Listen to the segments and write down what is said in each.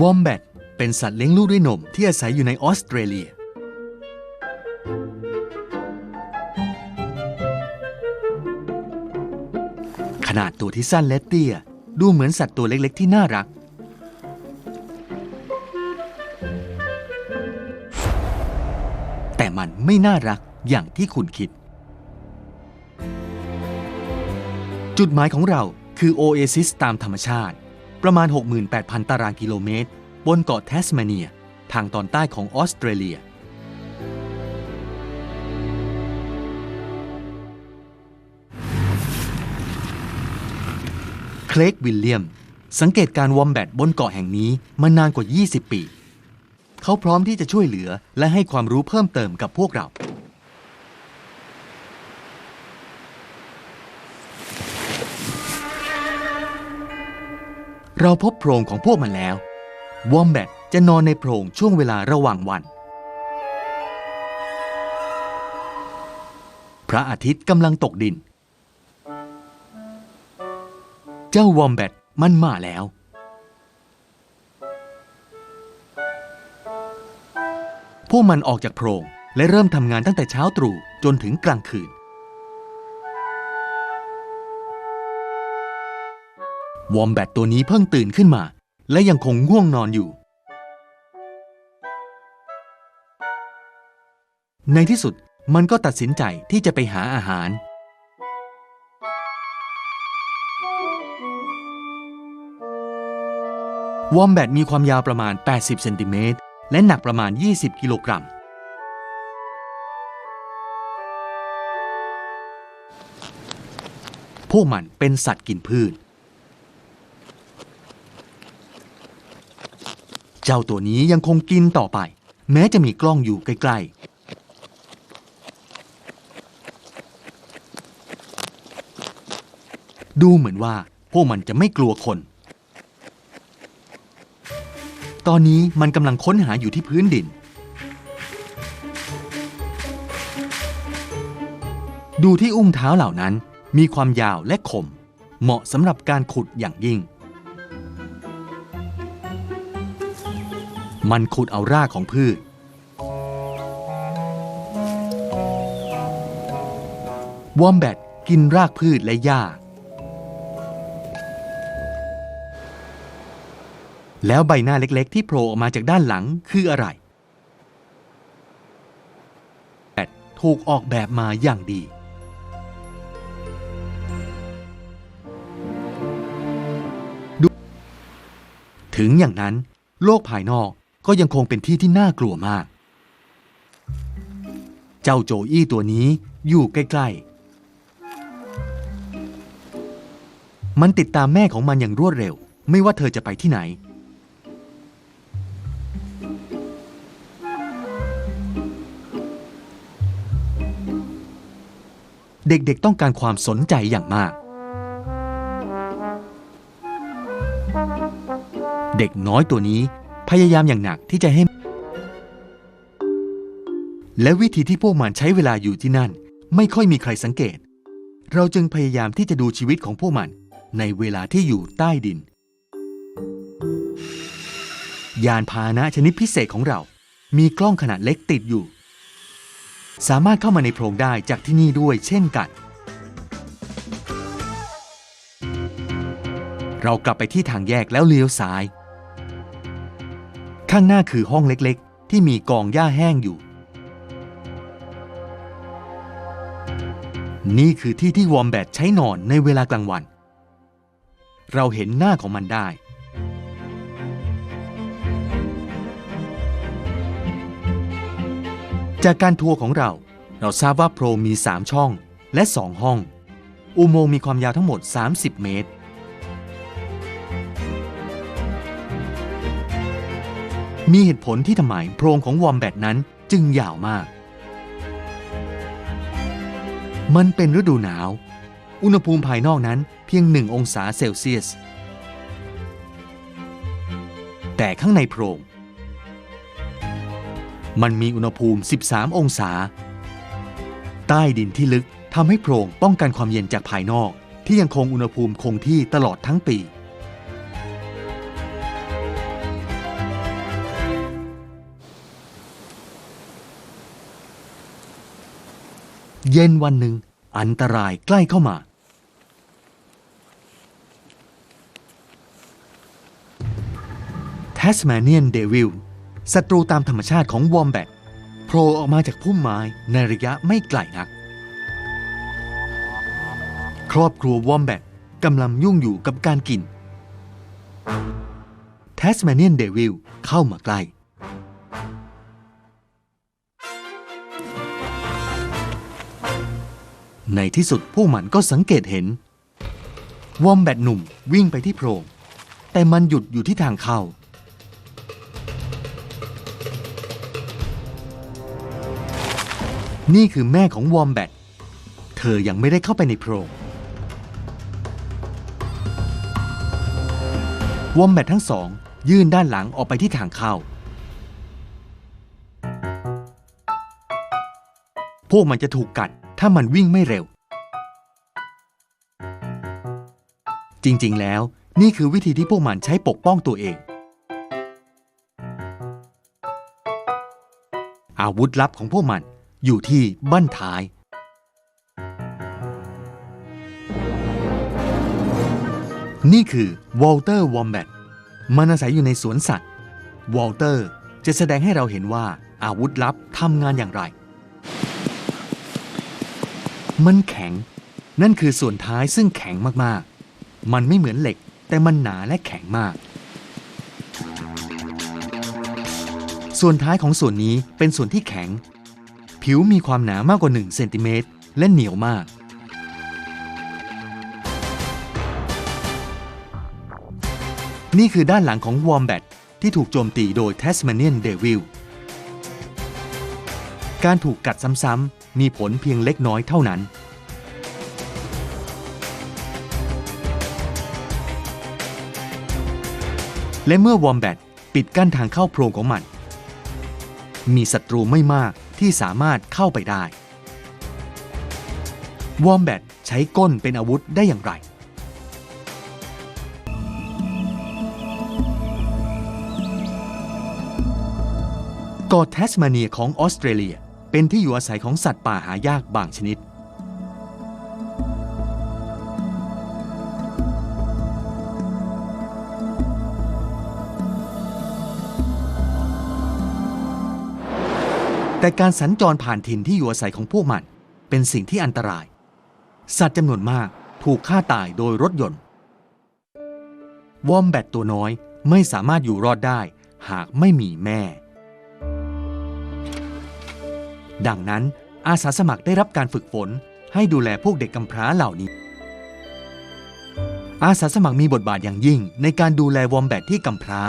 วอมแบตเป็นสัตว์เลี้ยงลูกด้วยนมที่อาศัยอยู่ในออสเตรเลีย ขนาดตัวที่สั้นและเตี้ย ดูเหมือนสัตว์ตัวเล็กๆ ที่น่ารัก แต่มันไม่น่ารักอย่างที่คุณคิด จุดหมายของเราคือโอเอซิสตามธรรมชาติ ประมาณ 68,000 ตารางกิโลเมตร บนเกาะแทสมาเนีย ทางตอนใต้ของออสเตรเลีย เคลกวิลเลียม สังเกตการวอมแบตบนเกาะแห่งนี้มานานกว่า 20 ปี เขาพร้อมที่จะช่วยเหลือและให้ความรู้เพิ่มเติมกับพวกเรา เราพบโพรงของพวกมันแล้ว วอมแบตจะนอนในโพรงช่วงเวลาระหว่างวัน พระอาทิตย์กำลังตกดิน เจ้าวอมแบตมันมาแล้ว พวกมันออกจากโพรงและเริ่มทำงานตั้งแต่เช้าตรู่จนถึงกลางคืน วอมแบตตัวนี้เพิ่งตื่นขึ้นมา และยังคงง่วงนอนอยู่ ในที่สุดมันก็ตัดสินใจที่จะไปหาอาหาร วอมแบตมีความยาวประมาณ 80 เซนติเมตร และหนักประมาณ 20 กิโลกรัมพวกมันเป็นสัตว์กินพืช เจ้าตัวนี้ยังคงกินต่อไป แม้จะมีกล้องอยู่ใกล้ๆ ดูเหมือนว่าพวกมันจะไม่กลัวคน ตอนนี้มันกำลังค้นหาอยู่ที่พื้นดิน ดูที่อุ้งเท้าเหล่านั้นมีความยาวและคม เหมาะสำหรับการขุดอย่างยิ่ง มันขุดเอารากของพืช วอมแบตกินรากพืชและหญ้า แล้วใบหน้าเล็กๆ ที่โผล่ออกมาจากด้านหลังคืออะไรแบตถูกออกแบบมาอย่างดีถึงอย่างนั้น โลกภายนอก ก็ยังคงเป็นที่ที่น่ากลัวมาก เจ้าโจอี้ตัวนี้อยู่ใกล้ ๆ มันติดตามแม่ของมันอย่างรวดเร็ว ไม่ว่าเธอจะไปที่ไหน เด็ก ๆ ต้องการความสนใจอย่างมากเด็กน้อยตัวนี้ พยายามอย่างหนักที่จะให้ และวิธีที่พวกมันใช้เวลาอยู่ที่นั่น ไม่ค่อยมีใครสังเกต เราจึงพยายามที่จะดูชีวิตของพวกมันในเวลาที่อยู่ใต้ดิน ยานพาหนะชนิดพิเศษของเรา มีกล้องขนาดเล็กติดอยู่ สามารถเข้ามาในโพรงได้จากที่นี่ด้วยเช่นกัน เรากลับไปที่ทางแยกแล้วเลี้ยวซ้าย ข้างหน้าคือห้องเล็กๆ ที่มีกองหญ้าแห้งอยู่ นี่คือที่ที่วอมแบตใช้นอนในเวลากลางวัน เราเห็นหน้าของมันได้ จากการทัวร์ของเรา เราทราบว่าโพรงมี 3 ช่องและ 2 ห้อง อุโมงค์มีความยาวทั้งหมด 30 เมตร มีเหตุผลที่ทำไมโพรงของวอมแบตนั้นจึงยาวมาก มันเป็นฤดูหนาว อุณหภูมิภายนอกนั้นเพียง 1 องศาเซลเซียส แต่ข้างในโพรง มันมีอุณหภูมิ 13 องศา ใต้ดินที่ลึกทำให้โพรงป้องกันความเย็นจากภายนอก ที่ยังคงอุณหภูมิคงที่ตลอดทั้งปี เย็นวันหนึ่ง อันตรายใกล้เข้ามาแทสมาเนียนเดวิลศัตรูตามธรรมชาติของวอมแบตโผล่ออกมาจากพุ่มไม้ในระยะไม่ไกลนัก ครอบครัววอมแบตกำลังยุ่งอยู่กับการกินแทสมาเนียนเดวิลเข้ามาใกล้ ในที่สุดพวกมันก็สังเกตเห็น วอมแบตหนุ่มวิ่งไปที่โพรง แต่มันหยุดอยู่ที่ทางเข้า นี่คือแม่ของวอมแบต เธอยังไม่ได้เข้าไปในโพรง วอมแบตทั้งสอง ยื่นด้านหลังออกไปที่ทางเข้า พวกมันจะถูกกัด ถ้ามันวิ่งไม่เร็ว จริงๆ แล้วนี่คือวิธีที่พวกมันใช้ปกป้องตัวเอง อาวุธลับของพวกมันอยู่ที่บั้นท้าย นี่คือวอลเตอร์วอมแบตมันอาศัยอยู่ในสวนสัตว์ วอลเตอร์จะแสดงให้เราเห็นว่าอาวุธลับทำงานอย่างไร มันแข็ง นั่นคือส่วนท้ายซึ่งแข็งมากๆ มันไม่เหมือนเหล็ก แต่มันหนาและแข็งมาก ส่วนท้ายของส่วนนี้เป็นส่วนที่แข็ง ผิวมีความหนามากกว่า1เซนติเมตรและเหนียวมาก นี่คือด้านหลังของวอมแบตที่ถูกโจมตีโดย Tasmanian Devil การถูกกัดซ้ำๆ มีผลเพียงเล็กน้อยเท่านั้น และเมื่อวอมแบตปิดกั้นทางเข้าโพรงของมัน มีศัตรูไม่มากที่สามารถเข้าไปได้ วอมแบตใช้ก้นเป็นอาวุธได้อย่างไรกาะแทสมาเนียของออสเตรเลีย เป็นที่อยู่อาศัยของสัตว์ป่าหายากบางชนิด แต่การสัญจรผ่านถิ่นที่อยู่อาศัยของพวกมัน เป็นสิ่งที่อันตราย สัตว์จำนวนมากถูกฆ่าตายโดยรถยนต์ วอมแบตตัวน้อยไม่สามารถอยู่รอดได้หากไม่มีแม่ ดังนั้นอาสาสมัครได้รับการฝึกฝนให้ดูแลพวกเด็กกำพร้าเหล่านี้ อาสาสมัครมีบทบาทอย่างยิ่งในการดูแลวอมแบตที่กำพร้า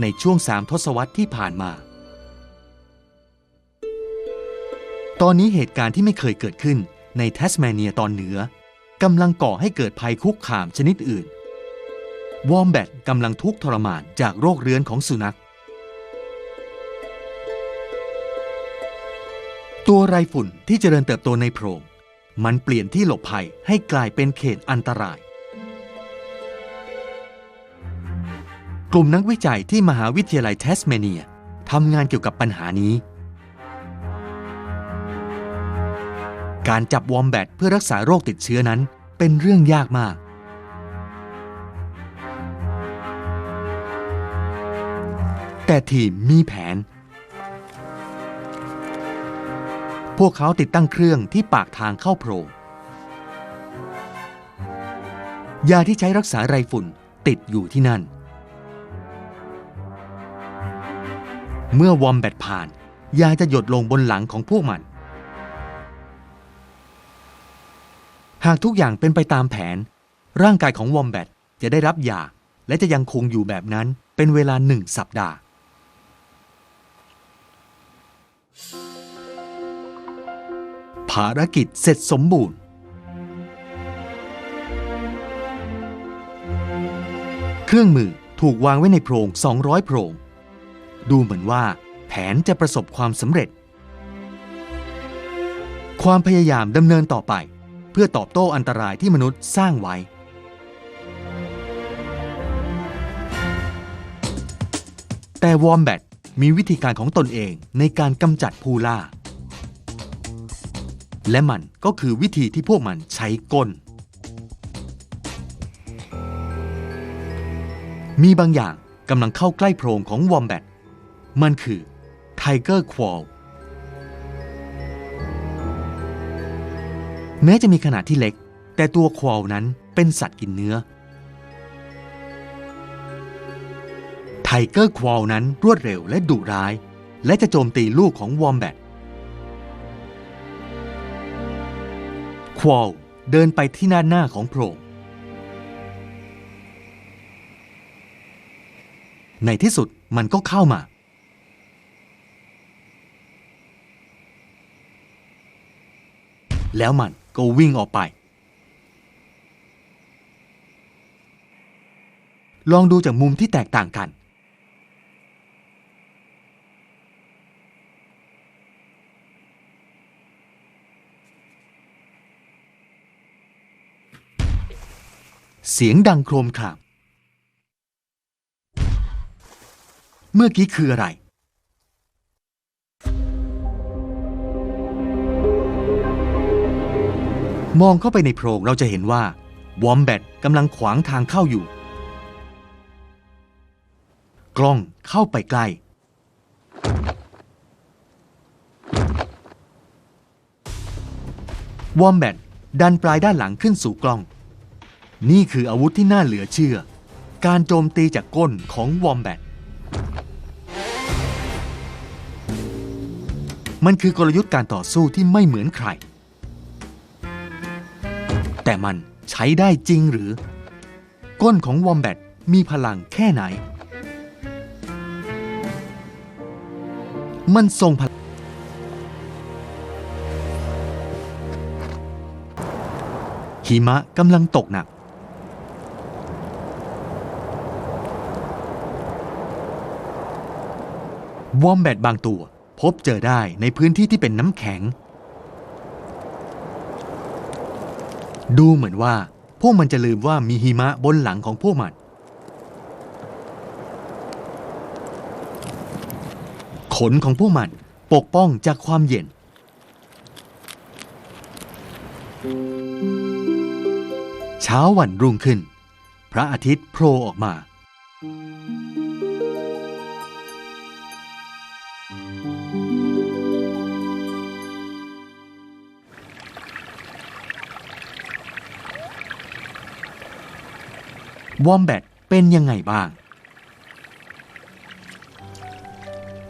ในช่วงสามทศวรรษที่ผ่านมา ตอนนี้เหตุการณ์ที่ไม่เคยเกิดขึ้นในแทสเมเนียตอนเหนือกำลังก่อให้เกิดภัยคุกคามชนิดอื่น วอมแบตกำลังทุกข์ทรมานจากโรคเรื้อนของสุนัข ตัวไรฝุ่นที่เจริญเติบโตในโพรง มันเปลี่ยนที่หลบภัยให้กลายเป็นเขตอันตราย กลุ่มนักวิจัยที่มหาวิทยาลัยแทสเมเนียทำงานเกี่ยวกับปัญหานี้ การจับวอมแบตเพื่อรักษาโรคติดเชื้อนั้นเป็นเรื่องยากมาก แต่ทีมมีแผน พวกเขาติดตั้งเครื่องที่ปากทางเข้าโพรงยาที่ใช้รักษาไรฝุ่นติดอยู่ที่นั่น เมื่อวอมแบตผ่าน ยาจะหยดลงบนหลังของพวกมัน หากทุกอย่างเป็นไปตามแผน ร่างกายของวอมแบตจะได้รับยาและจะยังคงอยู่แบบนั้นเป็นเวลาหนึ่งสัปดาห์ารกิจเสร็จสมบูรณ์ เครื่องมือถูกวางไว้ในโพรง 200 โพรง ดูเหมือนว่าแผนจะประสบความสำเร็จ ความพยายามดำเนินต่อไป เพื่อตอบโต้อันตรายที่มนุษย์สร้างไว้ แต่วอมแบตมีวิธีการของตนเองในการกำจัดผู้ล่า และมันก็คือวิธีที่พวกมันใช้ก้น มีบางอย่างกำลังเข้าใกล้โพรงของวอมแบต มันคือไทเกอร์ควอลแม้จะมีขนาดที่เล็ก แต่ตัวควอลนั้นเป็นสัตว์กินเนื้อ ไทเกอร์ควอลนั้นรวดเร็วและดุร้าย และจะโจมตีลูกของวอมแบต ควอลเดินไปที่หน้าหน้าของโพรง ในที่สุดมันก็เข้ามา แล้วมันก็วิ่งออกไป ลองดูจากมุมที่แตกต่างกัน เสียงดังโครมคราม เมื่อกี้คืออะไร มองเข้าไปในโพรงเราจะเห็นว่าวอมแบตกำลังขวางทางเข้าอยู่ กล้องเข้าไปใกล้ วอมแบตดันปลายด้านหลังขึ้นสู่กล้อง นี่คืออาวุธที่น่าเหลือเชื่อ การโจมตีจากก้นของวอมแบต มันคือกลยุทธ์การต่อสู้ที่ไม่เหมือนใคร แต่มันใช้ได้จริงหรือ ก้นของวอมแบตมีพลังแค่ไหน มันทรงพลังหิมะกำลังตกหนัก วอมแบตบางตัว พบเจอได้ในพื้นที่ที่เป็นน้ำแข็ง ดูเหมือนว่า พวกมันจะลืมว่ามีหิมะบนหลังของพวกมัน ขนของพวกมันปกป้องจากความเย็น เช้าวันรุ่งขึ้น พระอาทิตย์โผล่ออกมา วอมแบตเป็นยังไงบ้าง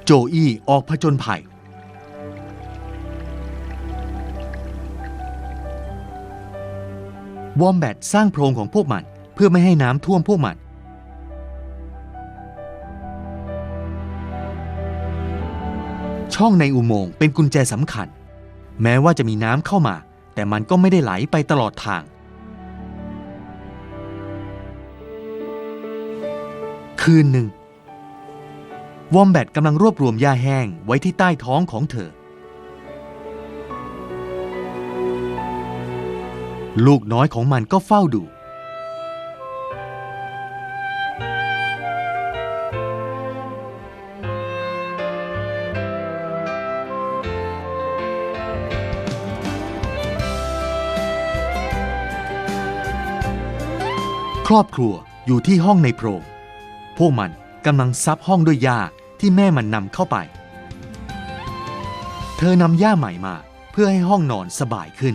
โจอี้ออกผจญภัย วอมแบตสร้างโพรงของพวกมันเพื่อไม่ให้น้ำท่วมพวกมัน ช่องในอุโมงค์เป็นกุญแจสำคัญ แม้ว่าจะมีน้ำเข้ามา แต่มันก็ไม่ได้ไหลไปตลอดทาง คืนหนึ่ง วอมแบตกำลังรวบรวมหญ้าแห้งไว้ที่ใต้ท้องของเธอ ลูกน้อยของมันก็เฝ้าดูครอบครัวอยู่ที่ห้องในโพรง พวกมันกำลังซับห้องด้วยหญ้าที่แม่มันนำเข้าไป เธอนำหญ้าใหม่มาเพื่อให้ห้องนอนสบายขึ้น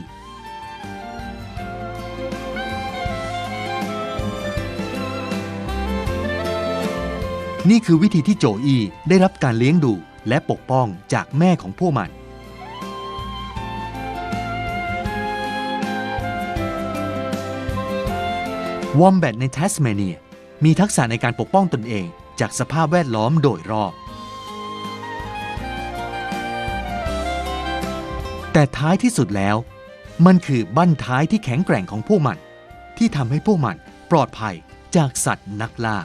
นี่คือวิธีที่โจอีได้รับการเลี้ยงดูและปกป้องจากแม่ของพวกมัน วอมแบตในแทสเมเนีย มีทักษะในการปกป้องตนเอง จากสภาพแวดล้อมโดยรอบ แต่ท้ายที่สุดแล้ว มันคือบั้นท้ายที่แข็งแกร่งของพวกมัน ที่ทำให้พวกมันปลอดภัยจากสัตว์นักล่า